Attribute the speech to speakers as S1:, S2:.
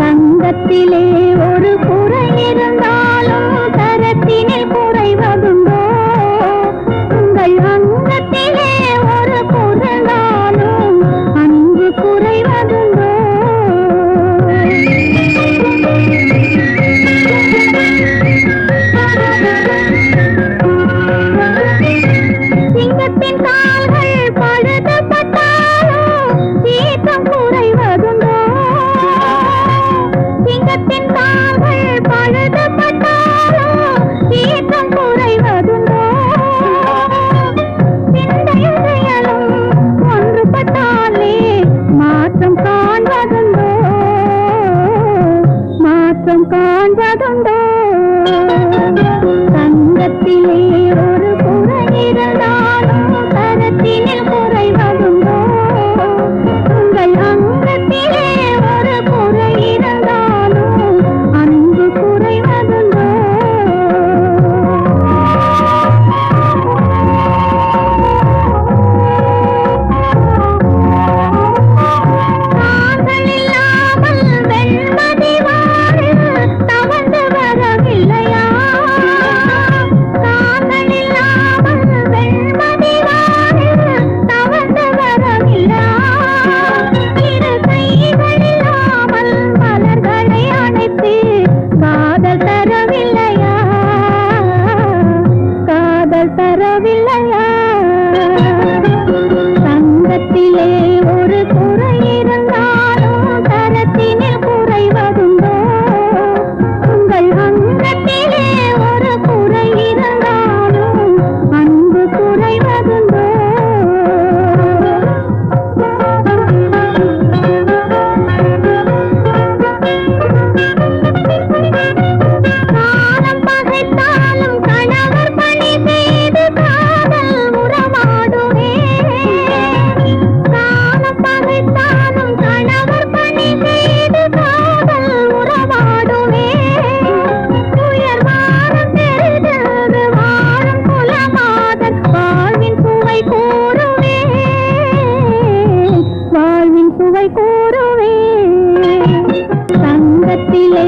S1: தங்கத்திலே உலகத்தின் கால்கள் பழுதுபட்டாலும் ஈர்த்தம் குறைவதுண்டோ? சிந்தையும் செயலும் ஒன்றுபட்டாலே மாற்றம் காண்பதுண்டோ? மாற்றம் காண்பதுண்டோ? சுவை கூறுவே தங்கத்திலே